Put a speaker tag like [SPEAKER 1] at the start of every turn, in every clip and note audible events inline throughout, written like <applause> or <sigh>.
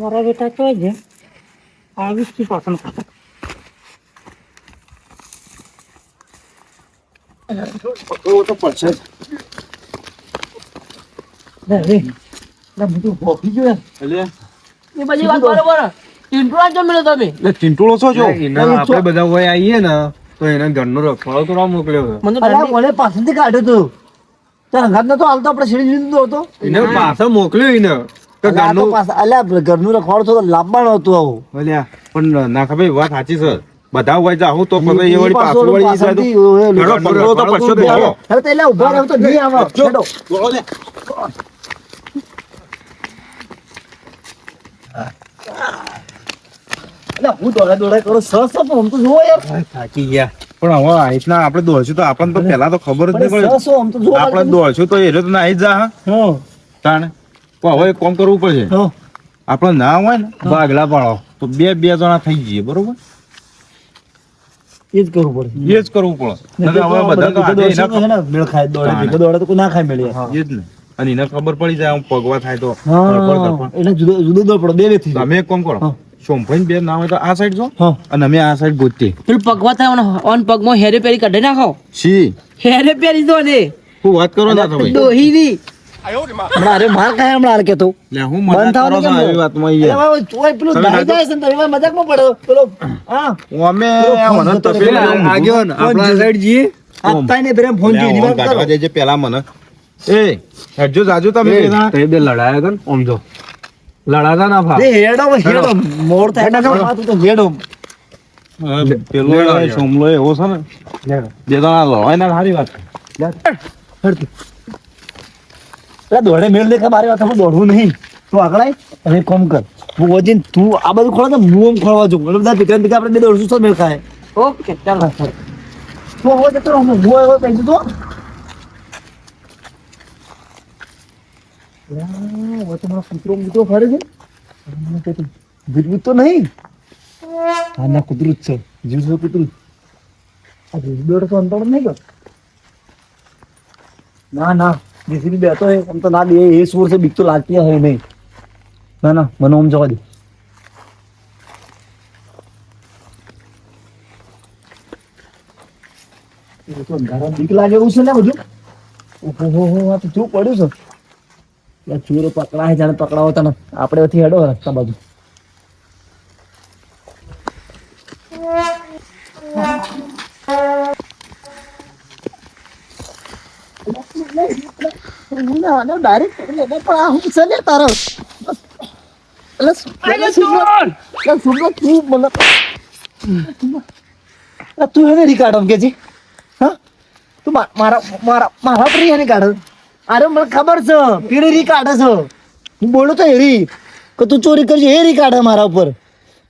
[SPEAKER 1] મારા બેટા ચોય છે આવીશ તું પાછળ પાછળ
[SPEAKER 2] તો પડશે.
[SPEAKER 1] લે લે લે બધું
[SPEAKER 2] ચિંટુળો છો
[SPEAKER 3] આપણે હોય આવીએ ને તો એને ઘરનો રખવાડો તો મોકલ્યો
[SPEAKER 4] મને
[SPEAKER 1] પાછળથી કાઢ્યો તું. હંગાત નતો હાલતો આપણે દીધું હતો.
[SPEAKER 3] એને પાછળ મોકલ્યો એને.
[SPEAKER 1] તો
[SPEAKER 3] ઘરનું
[SPEAKER 1] અલ્યા ઘરનું રખવાડું થોડું લાંબાનું હતું આવું.
[SPEAKER 3] અલ્યા પણ વાત સાચી છે. બધા હોય જાહું તો પછી એ વળી
[SPEAKER 1] પાછું
[SPEAKER 3] પાછું વળી ઈ
[SPEAKER 1] પાછળથી
[SPEAKER 3] સાઈડ
[SPEAKER 1] ઓય
[SPEAKER 3] ઘરનો પગલો તો પડશો તો હાલો.
[SPEAKER 1] અરે તો ઊભા રહો તો નહીં આવે હેડો. અલ્યા હું દોડા દોડા કરું સર સર પણ તો જુઓ યાર.
[SPEAKER 3] થાકી ગયા. પણ હવે આ રીતના આપણે દોડશું તો આપણને તો પહેલા તો ખબર જ નહીં પડે.
[SPEAKER 1] તો
[SPEAKER 3] આપણે દોડશું તો એ તો ના જ હા. તાણે. પણ હવે કોમ કરવું પડશે. આપણે ના હોય ને ભાગલા પાડો. તો બે બે જણા થઈ જઈએ બરોબર?
[SPEAKER 1] એ જ કરવું પડે
[SPEAKER 3] એ જ કરવું પડે. હવે બધા તો આજે એના
[SPEAKER 1] છે ને મેળ ખાય દોડે દોડે તો ના ખાય મેળે.
[SPEAKER 3] એ જ ને. અને એને ખબર પડી જાય આમ પગવા થાય તો.
[SPEAKER 1] હા
[SPEAKER 3] ધડપડ ધડપડ.
[SPEAKER 1] એટલે જુદો જુદો દોડ પડે બે બે થઈ
[SPEAKER 3] તમે એક કામ કરો. સોમભાઈ બે ના હોય તો આ સાઈડ જો. અને અમે આ સાઈડ
[SPEAKER 4] પેલું પગવા થાય ઓન- ઓન પગમાં હેરે પેરી કાઢી નાખો.
[SPEAKER 3] સી
[SPEAKER 4] હેરે પેરી દો ને.
[SPEAKER 3] હું વાત કરો ના તમે?
[SPEAKER 4] દોહી ની
[SPEAKER 1] હમણાં અરે માર ખાય હમણાં હાલ કેતો
[SPEAKER 3] લે હું મજાક કરો છો આવી
[SPEAKER 1] બોલો?
[SPEAKER 3] વાતમાં યાર
[SPEAKER 1] હવે ચોય પેલું
[SPEAKER 3] તમે
[SPEAKER 1] જાય છે ને તમે મજાકમાં પડો. પેલો હા.
[SPEAKER 3] અમે મને
[SPEAKER 1] જતો
[SPEAKER 3] તપેલી
[SPEAKER 1] રહ્યો.
[SPEAKER 3] આવું
[SPEAKER 1] આપણા સાઈડ જઈએ આપતા ને પ્રેમ ફોન
[SPEAKER 3] લે,
[SPEAKER 1] જોઈએ કરો.
[SPEAKER 3] કાઢવા પેલા મને. એ હેડજો જાજો તમે
[SPEAKER 5] તે બે લડાયા હતા ને જો. લડાતા ના ફા.
[SPEAKER 1] એ હેડો હેડો. મોડ થાય એટલે તો હેડો.
[SPEAKER 3] પેલો એ સોમલો એવો છે ને. બે જણા લવાય ના સારી વાત
[SPEAKER 1] એટલે દોડે મેળ દેખા મારી વાત દોડવું નહીં. તું આગળ અને કોમ કર. હું વજીન તું આ બધું ખોળા તો હું આમ ખોળવા જઉં. એટલે બધા ભેગા ભેગા આપણે બે દોડશું તો મેળ ખાય.
[SPEAKER 4] ઓકે ચાલો.
[SPEAKER 1] તું હવે જતો હું હું આવ્યો કહી દીધું. હવે તો મારો કૂતરો મૂતરો ફરે છે. મને કહેતું, તો નહીં. હા ના કૂતરું જ છે. જીવ છે કૂતરું. આ જીવ દોડ તો અંતર નહીં કર. ના ના. જેસીબી બેઠો હે આમ તો ના દે, એ સુર છે, બીક તો લાગતી હોય નહીં. ના ના, મને આમ જવા દે. બીક લાગે એવું છે ને બધું. ઓહો, હો આ તો શું પડ્યું છે. ચોરો પકડાય જાણે પકડાવો તને. આપણે હેડો રસ્તા બાજુ. ડાયરેક્ટ પણ આ હું છે ને તારો. એટલે એટલે સુબ્રત તું મને એટલે તું એને રિકાર્ડ કે જી. હા? તું મારા મારા મારા પર એને કાઢ અરે મને ખબર છે પીડી રી કાઢે છે. હું બોલું તો હેરી કે તું ચોરી કરજે એ રી કાઢે મારા ઉપર.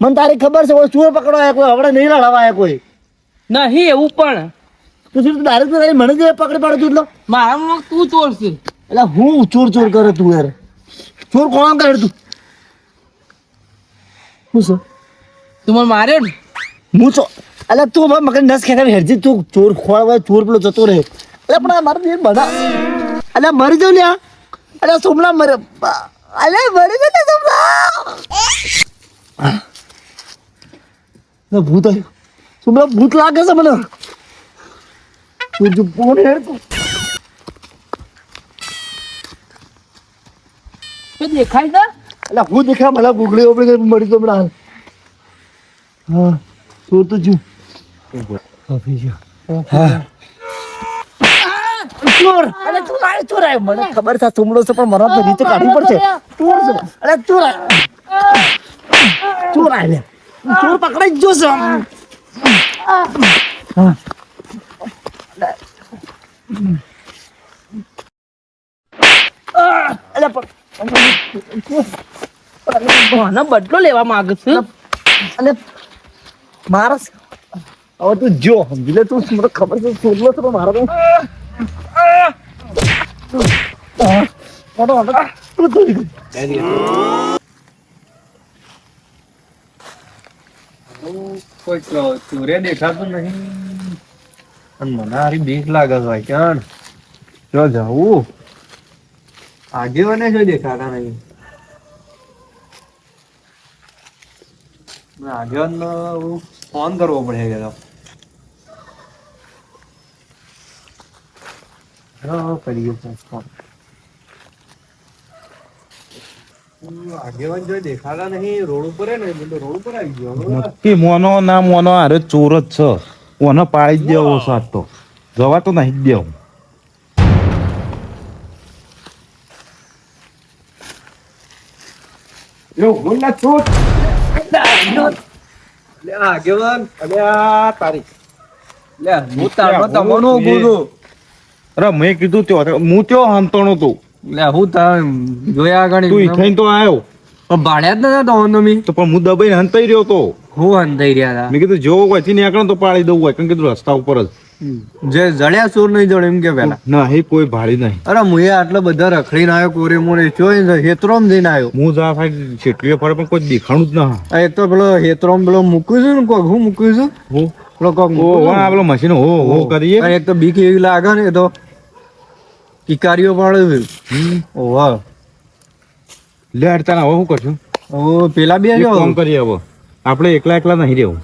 [SPEAKER 1] મને તારી ખબર છે કોઈ ચોર પકડવા આવ્યા કોઈ હવડે નહીં લડાવા આવ્યા કોઈ.
[SPEAKER 4] નહીં એવું પણ.
[SPEAKER 1] તું ડાયરેક્ટ મને જ પકડી પાડું તું એટલે?
[SPEAKER 4] મારા તું ચોર છે.
[SPEAKER 1] એટલે હું ચોર ચોર કરે તું યાર. ચોર કોણ કરે તું? શું? સર
[SPEAKER 4] તું મને માર્યો ને?
[SPEAKER 1] હું છો? એટલે તું ભાઈ મગજ નસ ખેતા હેરજી તું ચોર ખોળવા ચોર પેલો જતો રહે. એટલે પણ આ મારે બે બધા એટલે મરી જાઉં લ્યા. એટલે સોમલા મરે. અલે મરી ને સોમલા. ભૂત આવ્યું. સોમલા ભૂત લાગે છે મને. તું જો ફોન હેડ તું
[SPEAKER 4] દેખાય છે?
[SPEAKER 1] એટલે હું દેખા મને ગુગળી ઓગળી મળી મરી તો હમણાં? હા તું તો જો. હવે જો હા. ચોર અરે ચોર આય ચોર આય મને ખબર છે સુમડો છે પણ મને તો નીચે કાઢવી પડશે. ચોર છે. અરે ચોર ચોર પકડાઈ જ જોશે હા. અલે પણ
[SPEAKER 4] આનો બદલો લેવા માંગુ છું.
[SPEAKER 1] અને મારા હવે તું જો સમજી લે તું મને ખબર છે સોલો છો મારો તો.
[SPEAKER 5] કોઈ દેખાતું નહીં. અને મને હારી બીક લાગે છે ભાઈ ક્યાં જો જવું. આગેવાને શું દેખાતા નહીં. આગેવાન ફોન કરવો પડે કે આગેવાન જો દેખાતા નહીં રોડ ઉપર હે ને રોડ ઉપર આવી ગયો
[SPEAKER 3] નક્કી મોનો ના મોનો અરે ચોર જ છે. ઓને પાડી જ દેવો સાત તો. જવા તો નહીં જ દેવું
[SPEAKER 5] યો બોલના છોટ. લે આગેવાન
[SPEAKER 3] અલે આ તારી.
[SPEAKER 5] લે હું તારો તમનો બોલો
[SPEAKER 3] અરે મેં કીધું ત્યો હું ત્યો હંતણો તું?
[SPEAKER 5] લે હું તા જોયા આગળ
[SPEAKER 3] તું ઈથાઈને તો આવ્યો
[SPEAKER 5] પણ ભાડ્યા જ નતા તો તમે
[SPEAKER 3] તો પણ હું દબાઈને હંતાઈ રહ્યો તો.
[SPEAKER 5] હું હંતાઈ રહ્યા હતા
[SPEAKER 3] મેં કીધું જો કોઈ થી નીકળો તો પાડી દઉં હોય. કારણ કીધું રસ્તા ઉપર જ.
[SPEAKER 5] જે જળ્યા સૂર નહીં જડે એમ કે પેલા
[SPEAKER 3] ના એ કોઈ ભાડી નહીં.
[SPEAKER 5] અરે હું આટલા બધા રખડીને આવ્યો કોરે મોરે જોઈ હેતરોમ જઈને આવ્યો.
[SPEAKER 3] હું જા ભાઈ છેટલીએ ફરે પણ કોઈ દેખાણું જ ના
[SPEAKER 5] એક તો પેલો હેતરોમ પેલો મૂક્યું છું ને કોક હું મૂક્યું છું?
[SPEAKER 3] હું?
[SPEAKER 5] પેલો કોક
[SPEAKER 3] આ પેલો મશીન હો હો કરીએ.
[SPEAKER 5] એક તો બીક એવી લાગે ને એ તો કિકારીઓ પાડે છે. ઓવા
[SPEAKER 3] લે અડતા હવે શું કરશું?
[SPEAKER 5] ઓ પેલા બે
[SPEAKER 3] કામ કરીએ હવે. આપણે એકલા એકલા નહીં રહેવું.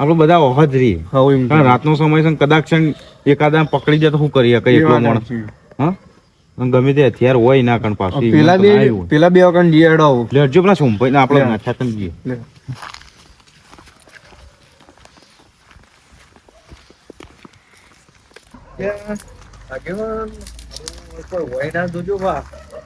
[SPEAKER 3] આપણે બધા ઓહ જ રહીએ રાતનો સમય છે કદાચ એકાદા પકડી જાય તો શું કરીએ? કઈ એકલો માણસ. હા? ગમે તે હથિયાર હોય ના કણ પાછું
[SPEAKER 5] પેલા બે પેલા બે વખત જીયાડો
[SPEAKER 3] લેજો પેલા સોમભાઈ ને આપણે
[SPEAKER 5] લે.
[SPEAKER 3] નાખ્યા તને જઈએ
[SPEAKER 5] આગેવાન કોઈ હોય ના જોજો બા.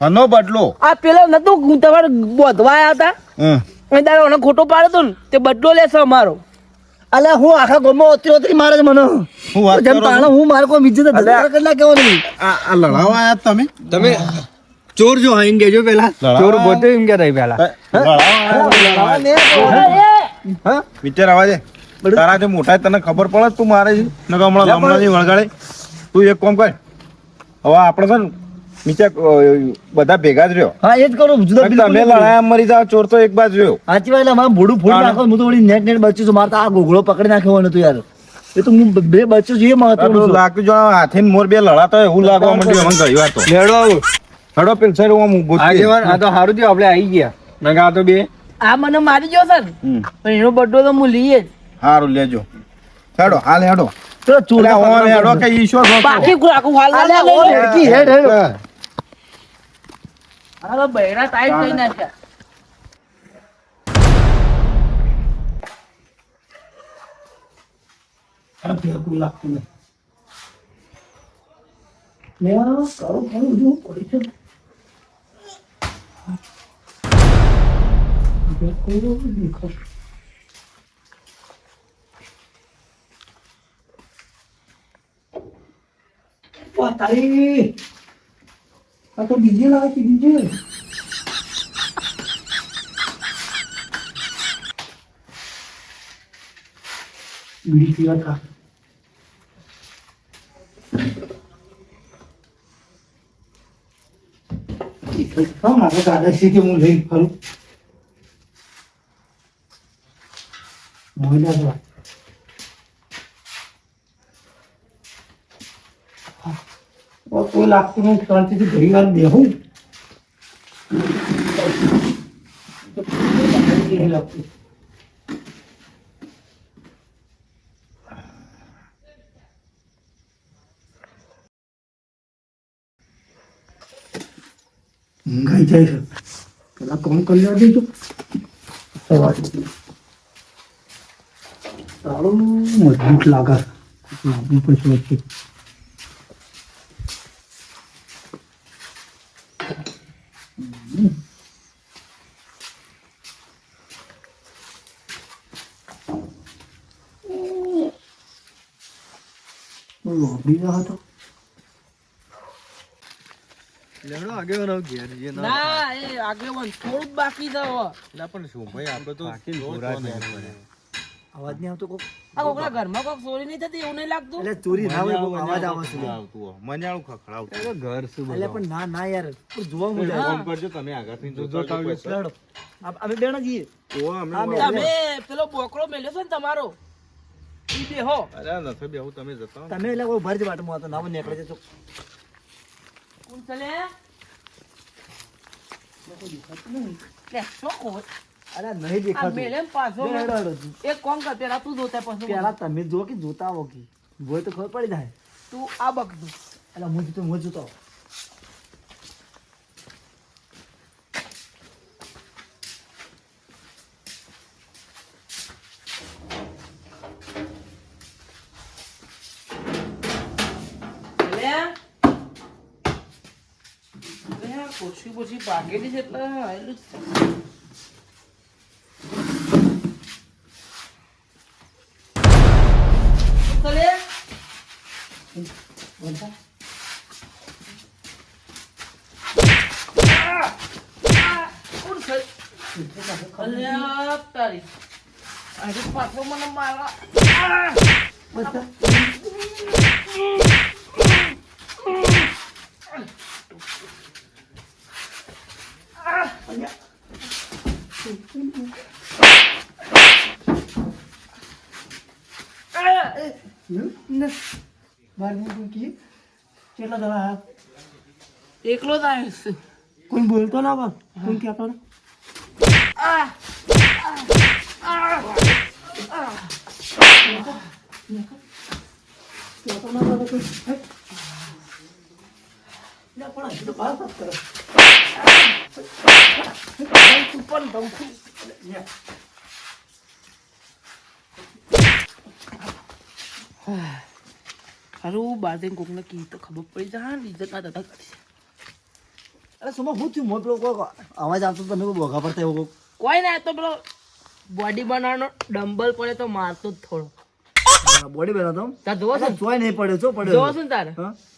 [SPEAKER 3] હનો બદલો.
[SPEAKER 4] આ પેલો નતું હું તમારે બોધવા આવ્યા હતા. એ દાડો મને ખોટો પાડ્યો તો ને તે બદલો લેશે અમારો.
[SPEAKER 1] અલે હું આખા ગામમાં ઓતરી ઓતરી મારે છે મને.
[SPEAKER 3] હું વાત
[SPEAKER 1] જેમ
[SPEAKER 3] કરો
[SPEAKER 1] હું મારે કોઈ બીજે તો ધંધા કેટલા કેવો નહીં
[SPEAKER 3] આ આ લડાવા આયા તમે?
[SPEAKER 5] તમે ચોર જો હાઈન ગેજો પેલા ચોર પોતે એમ કે રહી પેલા
[SPEAKER 3] હા? વિચાર આવા દે. તારા જે મોટા તને ખબર પડે તું મારે છે. નકર હમણાં હમણાં ની વળગાડે. તું એક કામ કર. હવે આપણે છે ને નીચે બધા ભેગા જ રહ્યો.
[SPEAKER 1] હા એ જ કરું જુદા
[SPEAKER 3] તમે લડાયા મરી જાવ ચોર તો એક બાજુ રહ્યો.
[SPEAKER 1] સાચી વાત મારે ભોડું ફોડી નાખો હું તો વળી નેટ નેટ બચ્યું છું મારે તો આ ગોગળો પકડી નાખ્યો હતો યાર. એ તો હું બે બચ્યું જોઈએ મહત્વનું.
[SPEAKER 3] લાગતું જો હાથે મોર બે લડાતો હોય એવું લાગવા માંડ્યું મને ગઈ વાર
[SPEAKER 5] લેડો
[SPEAKER 3] હડો પેલ સર હું ઊભો જ છું.
[SPEAKER 5] આગેવાન આ તો સારું થયું આપણે આવી ગયા. નગા આ તો બે.
[SPEAKER 4] આ મને મારી ગયો
[SPEAKER 3] સર.
[SPEAKER 4] પણ એનો બદલો તો હું લઈએ જ.
[SPEAKER 3] હારું લેજો. હેડો હાલ હેડો.
[SPEAKER 1] તો ચોર
[SPEAKER 3] એટલે હેડો કે ઈશ્વર.
[SPEAKER 4] બાકી આખું હાલ
[SPEAKER 1] હેડ હેડ.
[SPEAKER 4] હવે બૈરા ટાઈટ થઈ નાખ્યા
[SPEAKER 1] ભેગું લાગતું નહીં. છે. દેખાય. આ તો બીજી લાગે છે, બીજી. બીડી પીવા કા મારે દાદા છે કે હું લઈને ફરું? મોઈના જ વાત. હા. કોઈ લાગતું નહીં શાંતિથી ઘણી વાર બેહું. લાગતું. ઊંઘાઈ જાય છે. પેલા કોમ કરી લેવા દેજો? સવારે. તારું મજબૂત લાગે લાવવું પડશે રહ્યો હતો?
[SPEAKER 5] લેવડો ઘેર જઈએ ના
[SPEAKER 4] ના એ આગેવાન થોડું બાકી છે હવે.
[SPEAKER 3] ના પણ શું ભાઈ આપણે તો
[SPEAKER 5] બાકી
[SPEAKER 3] જોવો
[SPEAKER 5] ઘોડા
[SPEAKER 3] છો ને.
[SPEAKER 5] જ નહીં
[SPEAKER 1] અવાજ નહીં આવતો કોક?
[SPEAKER 4] આ કોકના ઘરમાં કોક ચોરી નહીં થતી એવું નહીં લાગતું?
[SPEAKER 1] એટલે ચોરી ના હોય અવાજ આવે છે.
[SPEAKER 3] આવતું? મંજાળું ખખડાવતું
[SPEAKER 5] ઘર શું
[SPEAKER 1] એટલે પણ ના ના યાર પણ જોવા મળે
[SPEAKER 3] ફોન કરજો તમે આગળથી
[SPEAKER 1] લેડો. અમે જઈએ
[SPEAKER 3] અમે
[SPEAKER 4] પેલો બોકડો મેલ્યો છે ને તમારો? ઈ બેહો
[SPEAKER 3] અરે નથી બેહું તમે જતા
[SPEAKER 1] તમે એટલે કોઈ ભરજ વાટમાં હતો ના નીકળે છે
[SPEAKER 4] કોણ ચલે? લે, શું ખોટ?
[SPEAKER 1] અરે નહીં દેખાતું.
[SPEAKER 4] મેલે ને પાછો
[SPEAKER 1] બે હેડો હેડો.
[SPEAKER 4] એક કોમ કર? પેલા તું જોતા પછી
[SPEAKER 1] પેલા તમે જો કે જોતા આવો કે. જોઈ તો ખબર પડી જાય.
[SPEAKER 4] તું આ બગ
[SPEAKER 1] એટલે હું જોતો હું જોતો આવું.
[SPEAKER 4] લે લે પોછી પાકેલી છે એટલે આયેલું જ આજે પાછો મને મારવા
[SPEAKER 1] બારની કુકી કેટલા દવા આયા?
[SPEAKER 4] એકલો જ આવ્યો છું
[SPEAKER 1] કોઈ બોલતો ના કોઈ કહેતો ના પણ હજી તો વાત કરે.
[SPEAKER 4] પણ ધમકી. હારું બાર જઈને કોકને કી તો ખબર પડી જા ને. ઇજ્જત ના દાદા કરી
[SPEAKER 1] અરે સુમા હું થયું? મોત પેલો અવાજ આવતો તમે કોઈ બોઘા પડતા એવો
[SPEAKER 4] કોઈ ના તો પેલો બોડી બનાવવાનો ડમ્બલ પડે તો મારતો જ થોડો.
[SPEAKER 1] બોડી બનાવતો
[SPEAKER 4] તાર જોવો છે
[SPEAKER 1] જોઈ નહીં પડ્યો છો
[SPEAKER 4] જોવો
[SPEAKER 1] પડ્યો
[SPEAKER 4] છે ને તારે?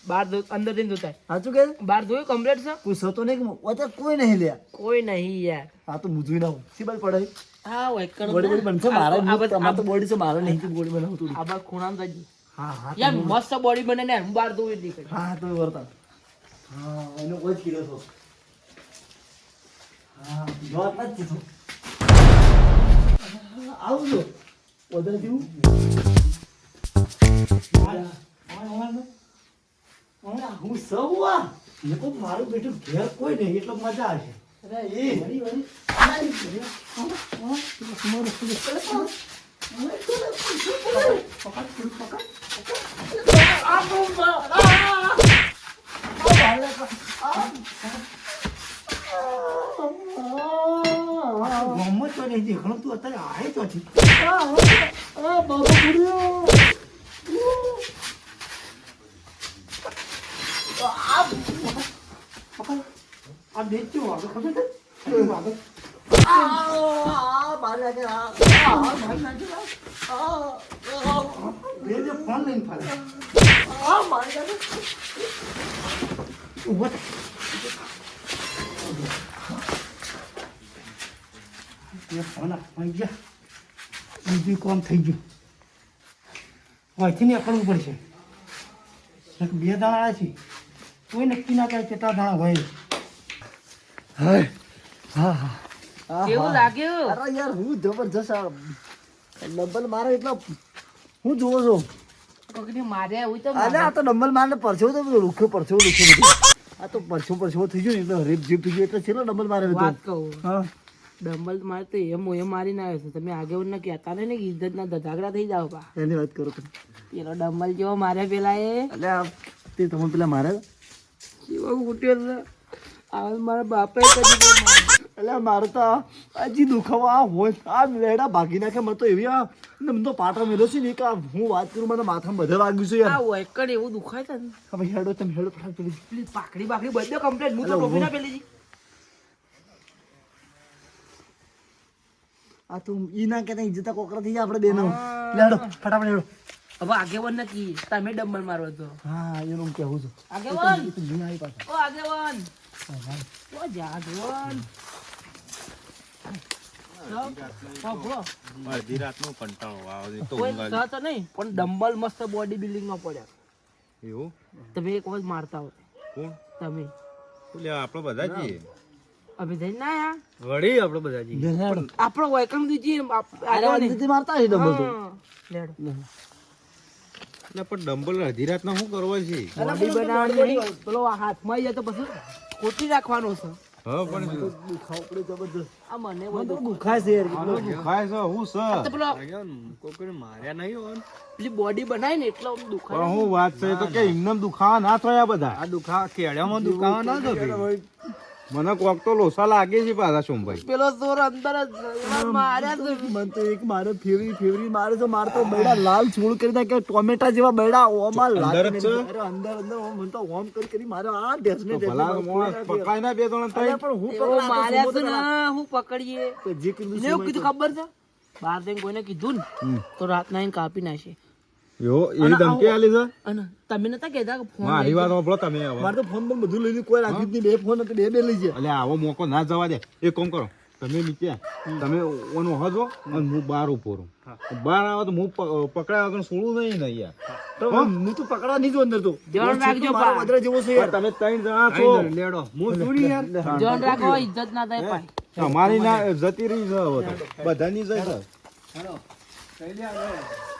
[SPEAKER 4] બાર જો અંદર જઈને જોતા
[SPEAKER 1] સાચું કે?
[SPEAKER 4] બાર જોયું કમ્પ્લીટ છે?
[SPEAKER 1] પૂછો તો નહીં કે અત્યારે કોઈ નહીં લે
[SPEAKER 4] કોઈ નહીં યાર.
[SPEAKER 1] આ તો મુજવી ના હું સીબલ પડે
[SPEAKER 4] હા વેકણ
[SPEAKER 1] બોડી બોડી બનશે મારા
[SPEAKER 4] આ
[SPEAKER 1] તો બોડી છે મારા નહીં બોડી બનાવું તું
[SPEAKER 4] આ બાર ખૂણામાં જજી
[SPEAKER 1] હા હા
[SPEAKER 4] યાર મસ્ત બોડી બને ને હું બાર જોયું જ
[SPEAKER 1] હા તો વર્તા હા એનો કોઈ કીધો છો હા જોત નથી જ આવજો. વધારે જેવું હું સૌ આ? મારું બેટું ઘેર કોઈ નહીં એટલે મજા આવશે. ગમત તો નહીં દેખાણું તું અત્યારે આય તો છે. આ, બેચ્યું વાગે ખબર છે? કેવું વાગે? ફોન લઈને ફરે. બે ફોન આપવા ગયા. બીજું કામ થઈ ગયું અહીંથી નીકળવું પડશે. બે દાણા છે. કોઈ નક્કી ના થાય કેટલા દાણા હોય. હા હા. હા
[SPEAKER 4] કેવું લાગ્યું?
[SPEAKER 1] અરે યાર હું જબરજસ્ત આ મારે એટલો હું જોવો છો?
[SPEAKER 4] કોકને માર્યા એવું તો
[SPEAKER 1] અરે આ તો ડબલ મારને પરછો તો રૂખ્યો પરછો રૂખો આ તો પરછો પરછો થઈ ગયો ને એટલે રેપ જીપ થઈ ગયો એટલે છેલ્લો ડબલ મારે
[SPEAKER 4] વાત કહું.
[SPEAKER 1] હા.
[SPEAKER 4] ડમ્બલ મારે તો એમ એ મારીને આવ્યો છે તમે આગળ ના કહેતા ને કે ઇજ્જત ના ધજાગરા થઈ જાવ બા.
[SPEAKER 1] એની વાત કરો
[SPEAKER 4] પેલો ડમ્બલ જેવો મારે પેલા એ.
[SPEAKER 1] તે તમે પેલા મારે?
[SPEAKER 4] કેવો ઉઠ્યો છે આ મારા બાપે કદી
[SPEAKER 1] એટલે મારે તો હજી દુખાવા હોય આ લેડા ભાગી નાખે મને તો એવી આ મને તો પાટા મેળ્યો છે ને કે હું વાત કરું મને માથામાં બધે વાગ્યું છે
[SPEAKER 4] યાર.
[SPEAKER 1] યાર
[SPEAKER 4] વૈકણ એવું દુખાય છે ને
[SPEAKER 1] હવે હેડો તમે હેડો પેલી.
[SPEAKER 4] પાકડી બાકડી બધે કમ્પ્લેટ હું તો ટોપી ના પેલી
[SPEAKER 1] આ તો ઈ ના કહેતા ઈ જતા કોકરા થઈ જાય આપણે બેનો લેડો ફટાફટ લેડો
[SPEAKER 4] હવે આગેવન નથી. તમે ડબલ મારો તો
[SPEAKER 1] હા એનું હું કહેવું છું.
[SPEAKER 4] આગેવન?
[SPEAKER 1] તું તો આવી પાછો.
[SPEAKER 4] ઓ આગેવન. ઓ જાગવાન
[SPEAKER 3] અડધી રાતનો કંટાળો આવે તો ઊંઘ
[SPEAKER 4] તો નહીં પણ ડમ્બલ મસ્ત બોડી બિલ્ડિંગમાં પડ્યા.
[SPEAKER 3] એવું?
[SPEAKER 4] તમે એક વખત મારતા હોય.
[SPEAKER 3] કોણ?
[SPEAKER 4] તમે.
[SPEAKER 3] આપણે બધા છીએ
[SPEAKER 4] અમે ના આયા?
[SPEAKER 5] વળી આપણે બધા જઈએ.
[SPEAKER 4] આપણો વેલકમ દીજીએ
[SPEAKER 1] અરે આ મારતા હશે ડબલ તો.
[SPEAKER 3] એટલે પણ ડમ્બલ અડધી રાતના શું કરવા છે?
[SPEAKER 4] બોડી બનાવવાની પેલો હાથમાં જાય તો પછી ખોટી રાખવાનો છે.
[SPEAKER 3] હા પણ
[SPEAKER 1] દુખાવો પડે જબરદસ્ત.
[SPEAKER 4] આ મને
[SPEAKER 1] મને
[SPEAKER 4] બધું
[SPEAKER 1] દુખાય છે યાર.
[SPEAKER 3] દુખાય છે. હું છે?
[SPEAKER 4] પેલો
[SPEAKER 5] કોઈ માર્યા નહીં હોય
[SPEAKER 4] પેલી બોડી બનાવી ને એટલો દુખાય
[SPEAKER 3] હું વાત છે તો કે એમને દુખાવા ના થયા બધા.
[SPEAKER 5] આ દુખા કેળામાં દુખાવા ના થતું.
[SPEAKER 3] મને કોક તો લોસા લાગે છે પાછા સોમભાઈ.
[SPEAKER 4] પેલો જોર અંદર જ માર્યા છે.
[SPEAKER 1] મને તો એક મારે ફેવરી ફેવરી મારે તો મારતો બૈડા લાલ છોડ કરી નાખે ટોમેટા જેવા બૈડા ઓમાં? અરે અંદર અંદર ઓમ મને તો ઓમ કરી કરી મારે આ ઢેસને ઢેસને
[SPEAKER 3] ભલા
[SPEAKER 1] મારે.
[SPEAKER 3] પકાય ના બે ત્રણ
[SPEAKER 1] અરે પણ હું
[SPEAKER 4] એવો માર્યા
[SPEAKER 1] છે હું
[SPEAKER 4] ને હું પકડીએ.
[SPEAKER 1] તો જે કીધું
[SPEAKER 4] કીધું ખબર છે? બાર જઈને કોઈને કીધું ને તો રાત ના કાપી નાખે
[SPEAKER 3] એવો એ ધમકી આલી છે
[SPEAKER 4] અને તમે નતા કહેતા કે ફોન
[SPEAKER 3] મારી વાત સાંભળો તમે હવે
[SPEAKER 1] મારે તો ફોન પણ બધું લઈને કોઈ રાખી જ નહીં બે ફોન હતો બે બે લઈ ગયા
[SPEAKER 3] એટલે આવો મોકો ના જવા દે એક કામ કરો તમે નીચે તમે ઓનો હજો અને હું બહાર ઊભો રહું બહાર આવે તો હું પકડાય વગર છોડું નહીં ને યાર
[SPEAKER 1] તો હું તો પકડવા નહીં જો અંદર તો
[SPEAKER 4] ધ્યાન રાખજો
[SPEAKER 1] મારો જેવો છે યાર
[SPEAKER 3] તમે ત્રણ જણા છો
[SPEAKER 5] લેડો હું થોડી યાર
[SPEAKER 4] ધ્યાન રાખો ઇજ્જત ના થાય પાછી
[SPEAKER 3] તમારી ના જતી રહી છે હવે. બધાની જાય છે
[SPEAKER 1] ઇજ્જત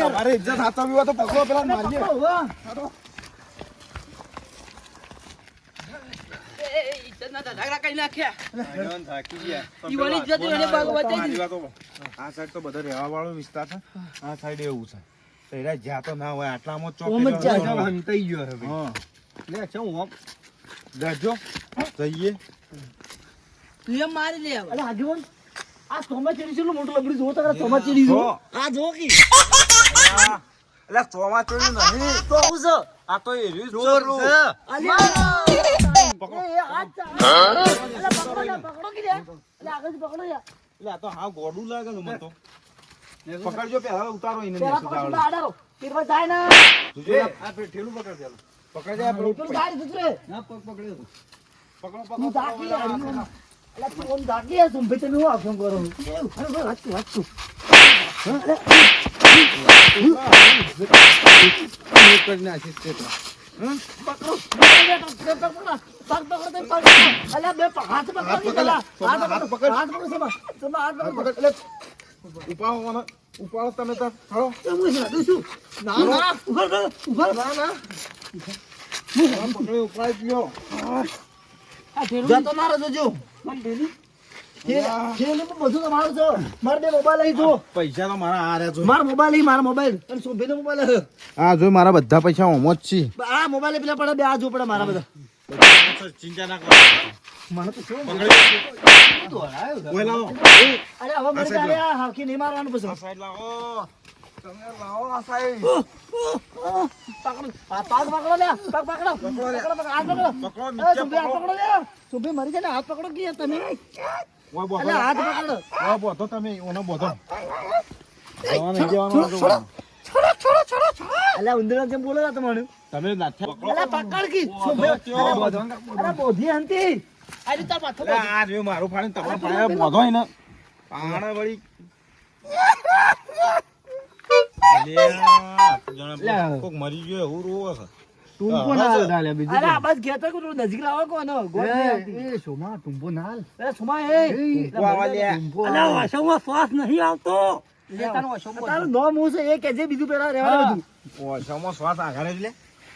[SPEAKER 3] તમારે ઇજ્જત સાચવવી હોય તો પકડો પેલા મારીએ
[SPEAKER 4] ઇજ્જત ના ધડાકડા કરી નાખ્યા.
[SPEAKER 5] થાકી ગયા.
[SPEAKER 4] ઈવાની ઇજ્જત એને ભાગવા જઈ
[SPEAKER 3] મારી વાતો આ સાઈડ તો બધા રહેવા વાળો વિસ્તાર છે. આ સાઈડ એવું છે. તો જ્યાં તો ના હોય આટલામાં ચોક
[SPEAKER 1] ઓમ જ જ્યાં
[SPEAKER 3] રહેવાનું.
[SPEAKER 5] હંતાઈ ગયો હવે.
[SPEAKER 3] હા.
[SPEAKER 5] લે ચમ ઓમ
[SPEAKER 3] જાજો. જઈએ.
[SPEAKER 4] તું મારી લે
[SPEAKER 1] અરે આગેવાન આ ચોમાચેરી છે મોટું લગડી જોવો તો ચોમાચેરી જો
[SPEAKER 3] જો.
[SPEAKER 1] આ જો કી.
[SPEAKER 3] એટલે ચોમાસું નહીં.
[SPEAKER 1] તો છે.
[SPEAKER 3] આ તો એ જ
[SPEAKER 5] ચોર છે.
[SPEAKER 1] અલ્યા એ આ ચા- અલ્યા પકડો ને, પકડો કી રે અલ્યા આગળથી પકડો યાર
[SPEAKER 3] એટલે આ તો હાવ ગોડું લાગે છે મને તો પકડજો પેલા ઉતારો એને
[SPEAKER 1] પકડો આડારો પીરવા જાય ને
[SPEAKER 3] જોજો ને,
[SPEAKER 5] આ ઠેલું પકડ પેલું
[SPEAKER 3] પકડજે આ પેલું.
[SPEAKER 1] જાય દૂસરે
[SPEAKER 5] ના પગ પકડ્યો.
[SPEAKER 3] પકડો,
[SPEAKER 1] તું
[SPEAKER 3] પકડો, પકડો.
[SPEAKER 1] ઓમ. અલ્યા તું જાગી યાર તું ભાઈ તમે હું આખો કરો
[SPEAKER 5] જ નાખીશ તે તો.
[SPEAKER 1] પકડો પકડો, પકડો, પકડો, પગ પકડો તો પકડો. હાથ પકડો
[SPEAKER 3] હાથ પકડ.
[SPEAKER 1] હાથ
[SPEAKER 3] હાથ
[SPEAKER 1] પકડો
[SPEAKER 3] પકડ.
[SPEAKER 1] હાથ પકડો હાથ
[SPEAKER 3] હા,
[SPEAKER 1] પકડો.
[SPEAKER 3] ઉપાડો મને. તમે તાર. હાલો.
[SPEAKER 1] એ હું છે, હું છું. ના ના ઊભા.
[SPEAKER 3] ના, ના. પકડી ઉપાડી
[SPEAKER 4] ઠેલું
[SPEAKER 1] જતો ના રહેજો જો. થેલીમાં બધું તમારું છે. મારે બે મોબાઈલ અહીં જો.
[SPEAKER 3] પૈસા તો મારા આ રહ્યા જો.
[SPEAKER 1] મારો મોબાઈલ અહીં, મારો મોબાઈલ. અને શોભીનો મોબાઈલ હે.
[SPEAKER 3] જો મારા બધા પૈસા ઓમો જ છે.
[SPEAKER 1] આ મોબાઈલ પેલા પડે બે આ જો પડે મારા બધા.
[SPEAKER 3] ચિંતા ના કરો.
[SPEAKER 1] મને તો શું
[SPEAKER 3] ઓય લાવો.
[SPEAKER 1] અરે હવે મને તારે આ હાકી નહીં મારવાનું પછી.
[SPEAKER 3] સાઈડ લાવો. તમે લાવો આ સાઈડ.
[SPEAKER 1] પકડો. આ પગ પકડો લે પગ પકડો. પકડો પકડો હાથ પકડો.
[SPEAKER 3] પકડો નીચે પકડો.
[SPEAKER 1] પકડો મરી જાય ને. હાથ પકડો કે તમે.
[SPEAKER 3] ઓય બોધો
[SPEAKER 1] અલે હાથ પકડો.
[SPEAKER 3] ઓય બોધો તમે ઓનો બોધો.
[SPEAKER 1] અલે ઉંદરા જેમ બોલો તમારું.
[SPEAKER 3] તમે
[SPEAKER 1] અલે પકડ કી. સુભી અરે બોધી હંતી.
[SPEAKER 4] આજે તાર માથું
[SPEAKER 3] અરે આ જો મારું પાણી તમારું ફાડે બોધો ને પાણા વળી. અલ્યા, જણા કોક મરી ગયો એવું રોવા છે.
[SPEAKER 5] ટૂંપો ના હાલ ડાલે બીજું
[SPEAKER 1] અરે આ બસ ઘેતો કે તું નજીક લાવો કોનો.
[SPEAKER 5] એ, એ સોમા ટૂંપો ના હાલ.
[SPEAKER 1] અરે સુમા એ.
[SPEAKER 5] ટૂંપો
[SPEAKER 1] અલે શ્વાસ નહીં આવતો.
[SPEAKER 4] લેતાનો ઓછો બોલ.
[SPEAKER 1] તારું નામ હું છે એ કહેજે બીજું પેલા રહેવા બધું.
[SPEAKER 3] ઓછામાં શ્વાસ આઘારે જ લે.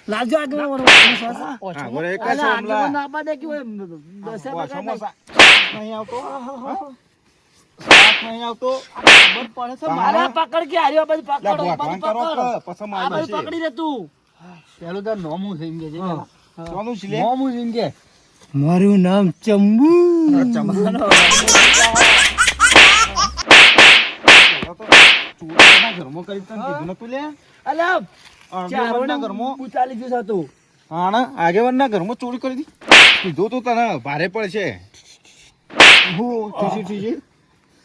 [SPEAKER 1] લાવજો આગળ વાળો શ્વાસ.
[SPEAKER 3] આઘોરે એક જ
[SPEAKER 1] અલા,
[SPEAKER 3] છે
[SPEAKER 1] ના આપવા કે દસે નહીં.
[SPEAKER 3] આવતો. શ્વાસ નહીં આવતો.
[SPEAKER 1] ખબર પડે છે મારે પકડ કે હારી રે તું.
[SPEAKER 5] પેલું તાર નોમું થઈ એમ છે
[SPEAKER 3] કોનું છે?
[SPEAKER 5] નોમું છે એમ
[SPEAKER 1] મારું નામ ચંબુ.
[SPEAKER 3] ચોરીના <laughs> ઘરમાં કરી તને કીધું નતું લે?
[SPEAKER 1] અલ્યા
[SPEAKER 3] આગેવાનના ઘરમાં?
[SPEAKER 1] પૂછાલી જ્યુસ હતું.
[SPEAKER 3] હાણ આગેવાનના ઘરમાં ચોરી કરી દી. કીધું તો તને ભારે પડશે. હું ઠીસી ઠીસી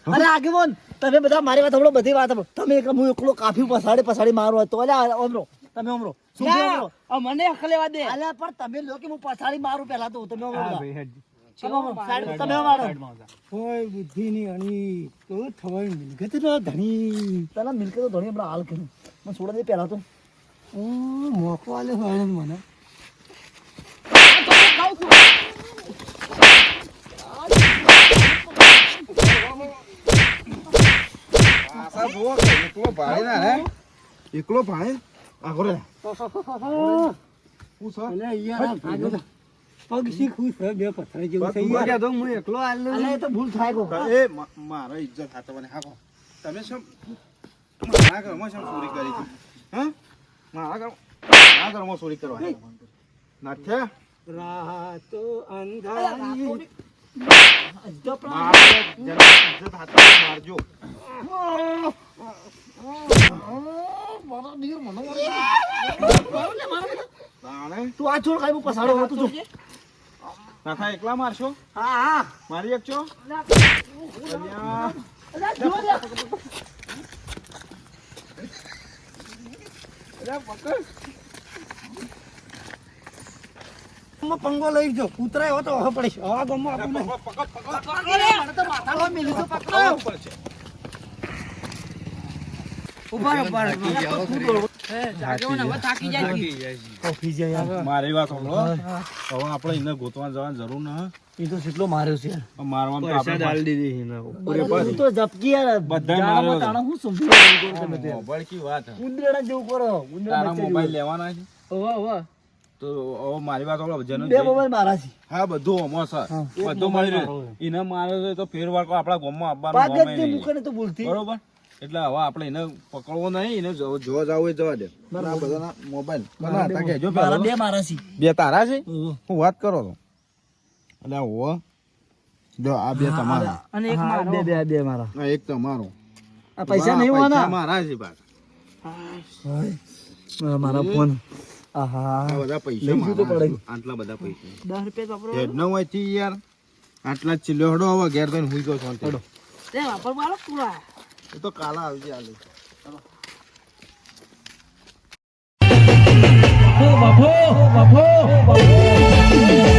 [SPEAKER 1] અરે આગેવાન તમે બધા મારી વાત સાંભળો બધી વાત તમે એક હું એકલો કાફી પસાડી પસાડી મારો હતો. અલ્યા ઓમરો. તમે ઉમરો શું
[SPEAKER 4] આ મને હક લેવા દે.
[SPEAKER 1] અલ્યા પણ તમે લો કે હું પછાડી મારું પહેલા તો તમે ઉમરો
[SPEAKER 5] હા
[SPEAKER 1] બધા.
[SPEAKER 5] ભાઈ હેડ.
[SPEAKER 1] તમે મારો
[SPEAKER 2] કોઈ બુદ્ધિ ની અણી તો થવાય મિલકત નો ધણી.
[SPEAKER 1] પેલા મિલકત તો ધણી હમણાં હાલ કર્યું. મને છોડા દે પહેલા તો.
[SPEAKER 2] મોકો આલે હોય મને.
[SPEAKER 3] આશા જુઓ એકલો ભાઈ ના હે? એકલો ભાડે? આગળ હું સર
[SPEAKER 2] એટલે યાર પગ શીખવું છે બે પથરા જેવું થઈ ગયા તો હું એકલો આલું
[SPEAKER 1] અલ્યા એ તો ભૂલ થાય કો
[SPEAKER 3] એ મારા ઇજ્જત હાથવાની હાકો તમે શું મારા ઘરમાં શું ચોરી કરી હતી હા મારા ઘર મારા ઘરમાં ચોરી કરવા. નાથ્યા
[SPEAKER 2] રાતો અંધારી
[SPEAKER 3] ઇજ્જત હાથમાં મારજો
[SPEAKER 1] તું આ છોડ કાઈ પસાડો હતો તું
[SPEAKER 3] નાથા એકલા મારશો?
[SPEAKER 1] હા હા.
[SPEAKER 3] મારી એક છો?
[SPEAKER 2] પંગો લઈ જો. કૂતરા એવો તો હવે પડીશ હવે ગમો આપણને
[SPEAKER 1] પકડ પકડ પકડ. પકડ પકડ પકડ.
[SPEAKER 4] પકડ રહો, ઊભા રહો. હે, આગેવાન હવે થાકી જાય છે.
[SPEAKER 2] કોફી જાય
[SPEAKER 3] મારી વાત સાંભળો. હવે આપણે એને ગોતવા જવાની જરૂર ના
[SPEAKER 1] એ તો કેટલો માર્યો છે
[SPEAKER 3] મારવાનું તો
[SPEAKER 5] ડાલ દીધી એના ઉપર.
[SPEAKER 1] તું તો ઝપકી યાર.
[SPEAKER 3] બધાય માર્યો.
[SPEAKER 1] તાણા હું સંભળાય એવું તમે તો યાર.
[SPEAKER 3] વાત
[SPEAKER 1] ઉંદરડા જેવું કરો ઉંદરડા
[SPEAKER 3] મોબાઈલ લેવાના છે. તો હવે મારી વાત સાંભળો જેનો
[SPEAKER 1] બે મોબાઈલ મારા છે.
[SPEAKER 3] હા બધું સર બધું મળી રહ્યું એને માર્યો તો ફેર આપડા આપણા ગામમાં આવવાનું
[SPEAKER 1] તો ભૂલથી.
[SPEAKER 3] બરોબર? એટલે હવે આપણે એને પકડવો નહીં એને જોવા જવું હોય જવા દે. બધાના મોબાઈલ કોના હતા કહેજો
[SPEAKER 1] મારા બે મારા છે.
[SPEAKER 3] બે તારા છે? હું વાત કરો તો. એટલે હો જો આ બે તમારા.
[SPEAKER 4] અને એક મારો.
[SPEAKER 1] બે બે બે મારા.
[SPEAKER 3] એક તમારો.
[SPEAKER 1] આ પૈસા નહીં હોવાના?
[SPEAKER 3] મારા છે પાછા.
[SPEAKER 1] મારા- મારા ફોન. આહા.
[SPEAKER 3] બધા પૈસા. આટલા બધા પૈસા.
[SPEAKER 4] દસ રૂપિયા વાપરો.
[SPEAKER 3] હેડ હોયથી યાર. આટલા જ હડો હવે ઘેર થઈને હુઈ ગયો.
[SPEAKER 4] તે વાપરવા આલો પૂરા.
[SPEAKER 3] એ તો કાલા આવજે આલે
[SPEAKER 1] બાપો બાપો બાપો.